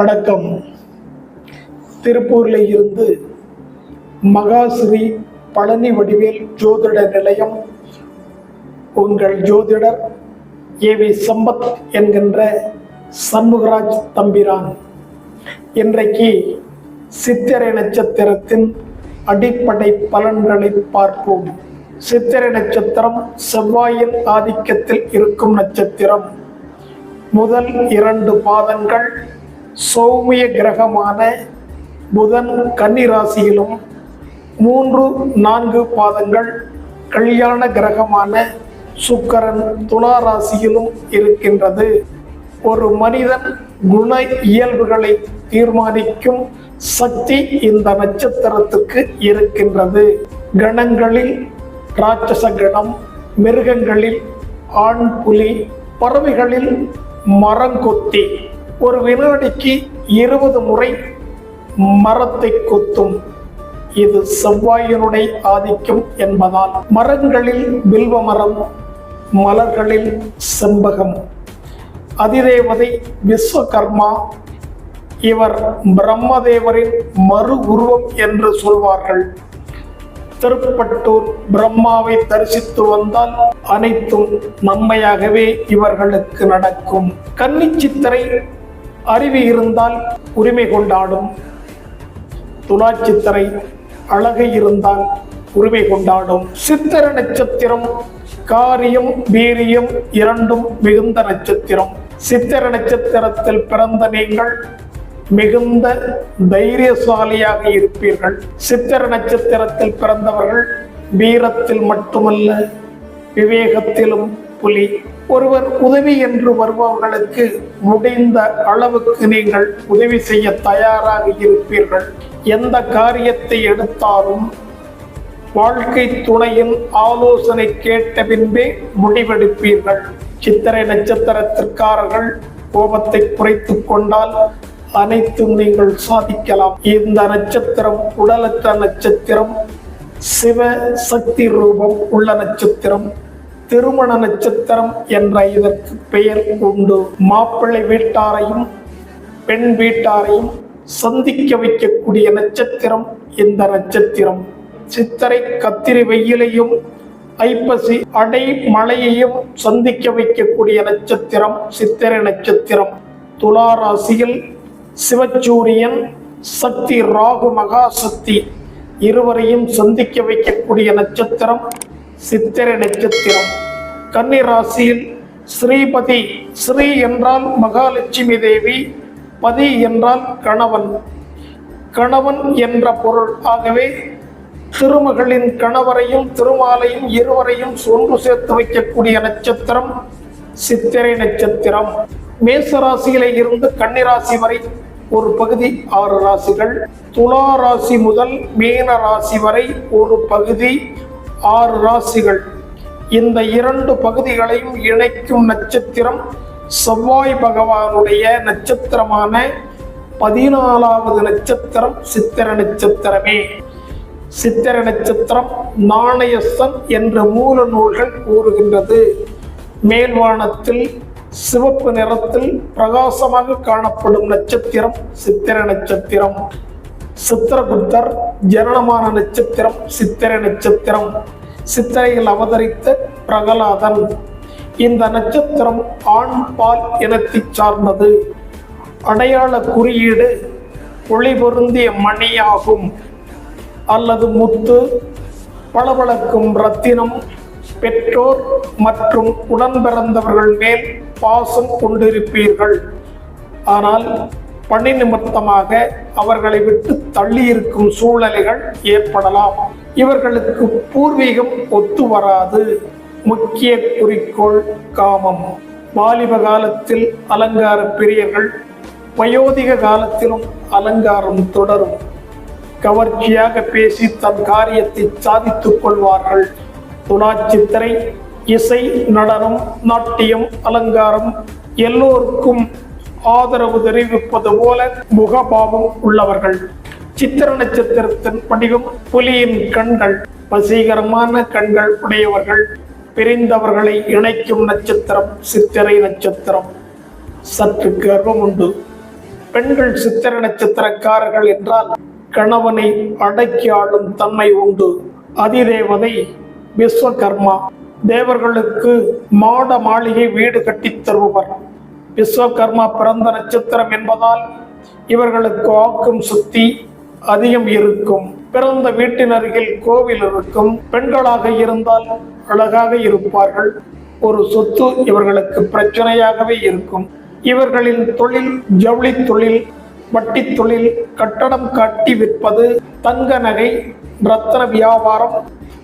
வணக்கம் திருப்பூரில் இருந்து மகாஸ்ரீ பழனி வடிவேல் ஜோதிட நிலையம். உங்கள் ஜோதிடர் ஏவி சம்பத் என்கின்ற சண்முகராஜ் தம்பிரான். இன்றைக்கு சித்திரை நட்சத்திரத்தின் அடிப்படை பலன்களை பார்ப்போம். சித்திரை நட்சத்திரம் செவ்வாயின் ஆதிக்கத்தில் இருக்கும் நட்சத்திரம். முதல் இரண்டு பாதங்கள் சௌமிய கிரகமான புதன் கன்னி ராசியிலும் மூன்று நான்கு பாதங்கள் கல்யாண கிரகமான சுக்கரன் துலா ராசியிலும் இருக்கின்றது. ஒரு மனிதன் குண இயல்புகளை தீர்மானிக்கும் சக்தி இந்த நட்சத்திரத்துக்கு இருக்கின்றது. கணங்களில் ராட்சச கணம் மிருகங்களில் ஆண் புலி பறவைகளில் மரங்கொத்தி ஒரு வினாடிக்கு இருபது முறை மரத்தை கொத்தும். இது செவ்வாயினுடைய ஆதிக்கம் என்பதால் மரங்களில் வில்வ மரம் மலர்களில் செம்பகம். அதிதேவதை விஸ்வகர்மா இவர் பிரம்மதேவரின் மறு உருவம் என்று சொல்வார்கள். திருப்பட்டூர் பிரம்மாவை தரிசித்து வந்தால் அனைத்தும் நன்மையாகவே இவர்களுக்கு நடக்கும். கன்னி அருவி அறிவு இருந்தால் உரிமை கொண்டாடும். துலாச்சித்திரை அழகு இருந்தால் உரிமை கொண்டாடும். சித்திர நட்சத்திரம் காரியம் வீரியம் இரண்டும் மிகுந்த நட்சத்திரம். சித்திர நட்சத்திரத்தில் பிறந்த நீங்கள் மிகுந்த தைரியசாலியாக இருப்பீர்கள். சித்திர நட்சத்திரத்தில் பிறந்தவர்கள் வீரத்தில் மட்டுமல்ல விவேகத்திலும் புலி. ஒருவர் உதவி என்று வருபவர்களுக்கு முடிந்த அளவுக்கு நீங்கள் உதவி செய்ய தயாராக இருப்பீர்கள். எந்த காரியத்தை எடுத்தாலும் வாழ்க்கை துணையின் ஆலோசனை கேட்ட பின்பே முடிவெடுப்பீர்கள். சித்திரை நட்சத்திரத்திற்காரர்கள் கோபத்தை குறைத்துக் கொண்டால் அனைத்தும் நீங்கள் சாதிக்கலாம். இந்த நட்சத்திரம் உடலற்ற நட்சத்திரம் சிவ சக்தி ரூபம் உள்ள நட்சத்திரம். திருமண நட்சத்திரம் என்ற இதற்கு பெயர் உண்டு. மாப்பிள்ளை வீட்டாரையும் பெண் வீட்டாரையும் சந்திக்க வைக்கக்கூடிய நட்சத்திரம் இந்த நட்சத்திரம். சித்திரை கத்திரி வெயிலையும் ஐப்பசி அடை மழையையும் சந்திக்க வைக்கக்கூடிய நட்சத்திரம் சித்திரை நட்சத்திரம். துலா ராசியில் சிவச்சூரியன் சக்தி ராகு மகாசக்தி இருவரையும் சந்திக்க வைக்கக்கூடிய நட்சத்திரம் சித்திரை நட்சத்திரம் கன்னி ராசியில் ஸ்ரீபதி ஸ்ரீ என்றால் மகாலட்சுமி தேவி பதி என்றால் கணவன். கணவன் என்ற பொருள். ஆகவே திருமகளின் கணவரையும் திருமாலையும் இருவரையும் ஒன்று சேர்த்து வைக்கக்கூடிய நட்சத்திரம் சித்திரை நட்சத்திரம். மேச ராசியில இருந்து கன்னிராசி வரை ஒரு பகுதி ஆறு ராசிகள். துலா ராசி முதல் மீன ராசி வரை ஒரு பகுதி. ஆறு ராசிகள். இந்த இரண்டு பகுதிகளையும் இணைக்கும் நட்சத்திரம் செவ்வாய் பகவானுடைய நட்சத்திரமான பதினாலாவது நட்சத்திரம் சித்திர நட்சத்திரமே. சித்திர நட்சத்திரம் நாணயசன் என்ற மூல நூல்கள் கூறுகின்றது. மேல்வானத்தில் சிவப்பு நிறத்தில் பிரகாசமாக காணப்படும் நட்சத்திரம் சித்திர நட்சத்திரம். சித்திரகுப்தர் ஜனனமான நட்சத்திரம் சித்திர நட்சத்திரம். சித்திரையில் அவதரித்த பிரகலாதன். இந்த நட்சத்திரம் ஆண் பால் இனத்தை சார்ந்தது. அடையாள குறியீடு ஒளி பொருந்திய மணியாகும். அல்லது முத்து பளபளக்கும் ரத்தினம் பெற்றோர் மற்றும் உடன் பிறந்தவர்கள் மேல் பாசம் கொண்டிருப்பீர்கள். ஆனால் பணி நிமித்தமாக அவர்களை விட்டு தள்ளி இருக்கும் சூழ்நிலைகள் ஏற்படலாம். இவர்களுக்கு பூர்வீகம் ஒத்து வராது. முக்கிய குறிக்கோள் காமம். வாலிப காலத்தில் அலங்கார பிரியர்கள் வயோதிக காலத்திலும் அலங்காரம் தொடரும். கவர்ச்சியாக பேசி தன் காரியத்தை சாதித்துக் கொள்வார்கள். துணாச்சித்திரை இசை நடனம் நாட்டியம் அலங்காரம் எல்லோருக்கும் ஆதரவு தெரிவிப்பது போல முகபாவம் உள்ளவர்கள். சித்திர நட்சத்திரத்தின் வடிவம் புலியின் கண்கள் வசீகரமான கண்கள் உடையவர்கள். பிரிந்தவர்களை இணைக்கும் நட்சத்திரம் சித்திரை நட்சத்திரம். சற்று கர்வம் உண்டு. பெண்கள் சித்திர நட்சத்திரக்காரர்கள் என்றால் கணவனை அடக்கி ஆளும் தன்மை உண்டு. அதிதேவதை விஸ்வகர்மா தேவர்களுக்கு மாட மாளிகை வீடு கட்டித் தருபவர். விஸ்வகர்மா பிறந்த நட்சத்திரம் என்பதால் இவர்களுக்கு ஆக்கும் சுத்தி அதிகம் இருக்கும். பிறந்த வீட்டின் அருகில் கோவில் இருக்கும். பெண்களாக இருந்தால் அழகாக இருப்பார்கள். ஒரு சொத்து இவர்களுக்கு பிரச்சனையாகவே இருக்கும். இவர்களின் தொழில் ஜவுளி தொழில் வட்டி தொழில் கட்டடம் கட்டி விற்பது தங்க நகை ரத்தன வியாபாரம்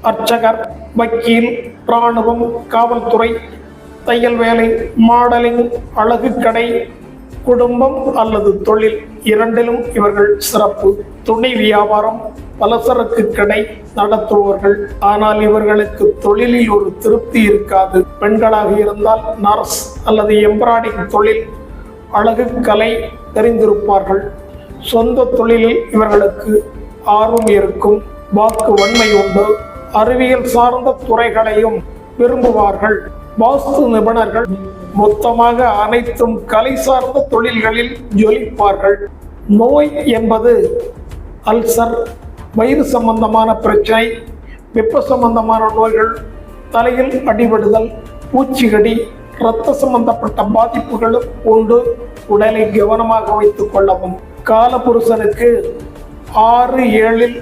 அர்ச்சகர் வக்கீல் இராணுவம் காவல்துறை தையல் வேலை மாடலிங் அழகு கடை குடும்பம் அல்லது தொழில் இரண்டிலும் இவர்கள் சிறப்பு. துணி வியாபாரம் பலசரக்கு கடை நடத்துபவர்கள். ஆனால் இவர்களுக்கு தொழிலில் ஒரு திருப்தி இருக்காது. பெண்களாக இருந்தால் நர்ஸ் அல்லது எம்ப்ராய்டிங் தொழில் அழகு கலை தெரிந்திருப்பார்கள். சொந்த தொழிலில் இவர்களுக்கு ஆர்வம் இருக்கும். வாக்கு வன்மை உண்டு. அறிவியல் சார்ந்த துறைகளையும் விரும்புவார்கள். வாஸ்து நிபுணர்கள் மொத்தமாக அனைத்தும் கலை சார்ந்த தொழில்களில் ஜொலிப்பார்கள். நோய் என்பது அல்சர் வயிறு சம்பந்தமான பிரச்சனை வெப்ப சம்பந்தமான நோய்கள் தலையில் அடிபடுதல் பூச்சிகடி இரத்த சம்பந்தப்பட்ட பாதிப்புகளும் உண்டு. உடலை கவனமாக வைத்துக் கொள்ளவும். காலபுருஷனுக்கு ஆறு ஏழில்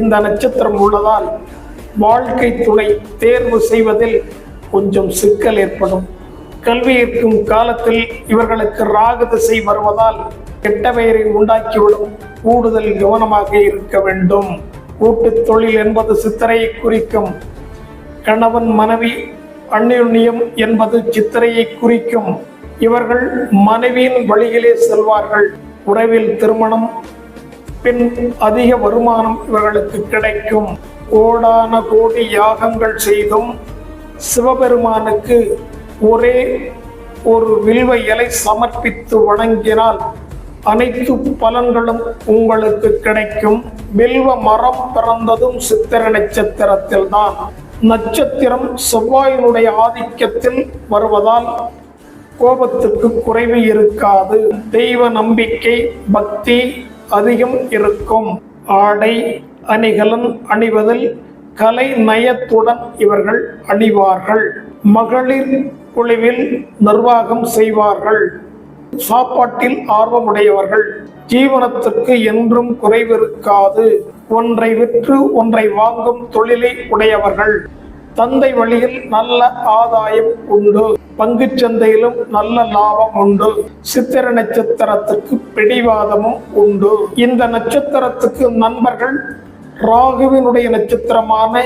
இந்த நட்சத்திரம் உள்ளதால் வாழ்க்கை துணை தேர்வு செய்வதில் கொஞ்சம் சிக்கல் ஏற்படும். கல்வி இருக்கும் காலத்தில் இவர்களுக்கு ராகு திசை வருவதால் கெட்ட பெயரை உண்டாக்கிவிடும். கூடுதல் கவனமாக இருக்க வேண்டும். கூட்டுத் தொழில் என்பது சித்திரையை குறிக்கும். கணவன் மனைவி அந்யோன்யம் என்பது சித்திரையை குறிக்கும். இவர்கள் மனைவியின் வழியிலே செல்வார்கள். உறவில் திருமணம் பின் அதிக வருமானம் இவர்களுக்கு கிடைக்கும். கோடான கோடி யாகங்கள் செய்தும் சிவபெருமானுக்கு ஒரே ஒரு வில்வ இலை சமர்ப்பித்து வணங்கினால் அனைத்து பலன்களும் உங்களுக்கு கிடைக்கும். வில்வ மரம் பிறந்ததும் சித்திர நட்சத்திரத்தில் தான். நட்சத்திரம் செவ்வாயினுடைய ஆதிக்கத்தில் வருவதால் கோபத்துக்கு குறைவு இருக்காது. தெய்வ நம்பிக்கை பக்தி அதிகம் இருக்கும். ஆடை அணிகலன் அணிவதில் கலை நயத்துடன் இவர்கள் அணிவார்கள். மகளிர் குழுவில் நிர்வாகம் செய்வார்கள். சாப்பாட்டில் ஆர்வமுடையவர்கள். ஜீவனத்திற்கு என்றும் குறைவிருக்காது. ஒன்றை விற்று ஒன்றை வாங்கும் தொழிலை உடையவர்கள். தந்தை வழியில் நல்ல ஆதாயம் உண்டு. பங்கு சந்தையிலும் நல்ல லாபம் உண்டு. சித்திர நட்சத்திரத்துக்கு பிடிவாதமும் உண்டு. இந்த நட்சத்திரத்துக்கு நண்பர்கள் ராகுவினுடைய நட்சத்திரமான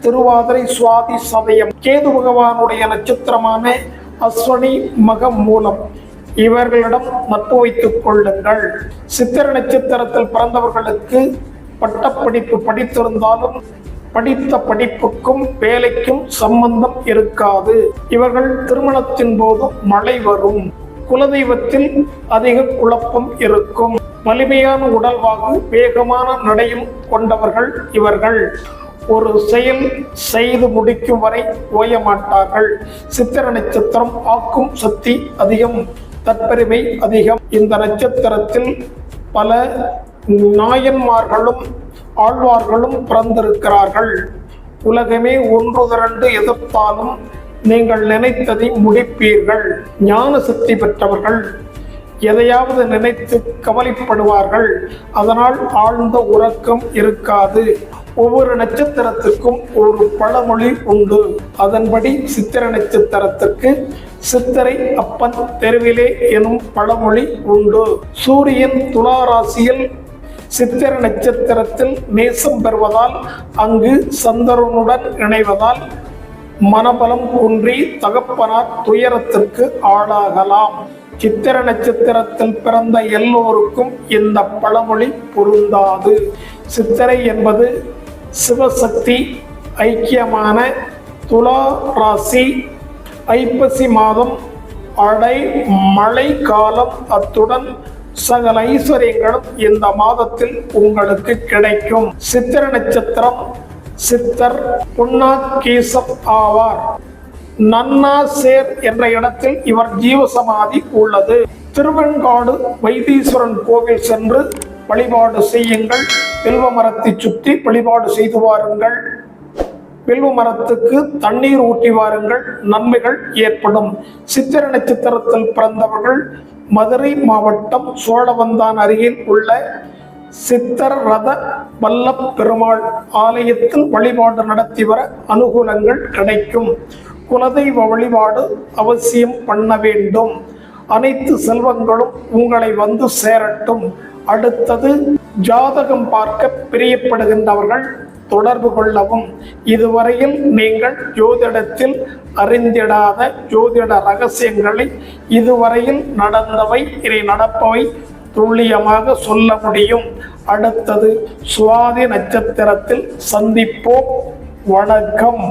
திருவாதிரை சுவாதி சதயம் கேது பகவானுடைய நட்சத்திரமான அஸ்வனி மகம் மூலம் இவர்களிடம் நட்பு வைத்துக் கொள்ளுங்கள். சித்திர நட்சத்திரத்தில் பிறந்தவர்களுக்கு பட்டப்படிப்பு படித்திருந்தாலும் படித்த படிப்புக்கும் வேலைக்கும் சம்பந்தம் இருக்காது. இவர்கள் திருமணத்தின் போது மழை வரும். குலதெய்வத்தில் அதிக குழப்பம் இருக்கும். வலிமையான உடல்வாக்கு வேகமான நடையும் கொண்டவர்கள் இவர்கள். ஒரு செயல் செய்து முடிக்கும் வரை ஓய மாட்டார்கள். சித்திர நட்சத்திரம் ஆக்கும் சக்தி அதிகம் தற்பெருமை அதிகம். இந்த நட்சத்திரத்தில் பல நாயன்மார்களும் ஆழ்வார்களும் பிறந்திருக்கிறார்கள். உலகமே ஒன்று திரண்டு எதிர்த்தாலும் நீங்கள் நினைத்ததை முடிப்பீர்கள். ஞான சக்தி பெற்றவர்கள் எதையாவது நினைத்து கவலைப்படுவார்கள். அதனால் ஆழ்ந்த உறக்கம் இருக்காது. ஒவ்வொரு நட்சத்திரத்துக்கும் ஒரு பழமொழி உண்டு. அதன்படி சித்திர நட்சத்திரத்திற்கு சித்திரை அப்பன் தெருவிலே எனும் பழமொழி உண்டு. சூரியன் துலா ராசியில் சித்திர நட்சத்திரத்தில் நேசம் பெறுவதால் அங்கு சந்தருனுடன் இணைவதால் மனபலம் குன்றி தகப்பனார் துயரத்திற்கு ஆளாகலாம். சித்திர நட்சத்திரத்தில் பிறந்த எல்லோருக்கும் இந்த பழமொழி பொருந்தாது. சித்திரை என்பது சிவசக்தி ஐக்கியமான துலா ராசி ஐப்பசி மாதம் அடை மழை காலம் அத்துடன் சகல ஐஸ்வர்யங்களும் இந்த மாதத்தில் உங்களுக்கு கிடைக்கும். சித்திர நட்சத்திரம் சித்தர் புன்னாக்கீசம் ஆவார். நன்னாசேர் என்ற இடத்தில் இவர் ஜீவசமாதி உள்ளது. திருவெண்காடு வைத்தீஸ்வரன் கோவில் சென்று வழிபாடு செய்யுங்கள். வில்வ மரத்தை சுற்றி வழிபாடு செய்து வாருங்கள். வில்வ மரத்துக்கு தண்ணீர் ஊற்றி வாருங்கள். நன்மைகள் ஏற்படும். சித்திர நட்சத்திரத்தில் பிறந்தவர்கள் மதுரை மாவட்டம் சோழவந்தான் அருகில் உள்ள சித்தர் ரத வல்லப் பெருமாள் ஆலயத்தில் வழிபாடு நடத்தி வர அனுகூலங்கள் கிடைக்கும். குலதெய்வ வழிபாடு அவசியம் பண்ண வேண்டும். அனைத்து செல்வங்களும் உங்களை வந்து சேரட்டும். அடுத்தது ஜாதகம் பார்க்க பிரியப்படுகின்றவர்கள் தொடர்பு கொள்ளவும். இதுவரையில் நீங்கள் ஜோதிடத்தில் அறிந்திடாத ஜோதிட ரகசியங்களை இதுவரையில் நடந்தவை இனி நடப்பவை துல்லியமாக சொல்ல முடியும். அடுத்தது சுவாதி நட்சத்திரத்தில் சந்திப்போம். வணக்கம்.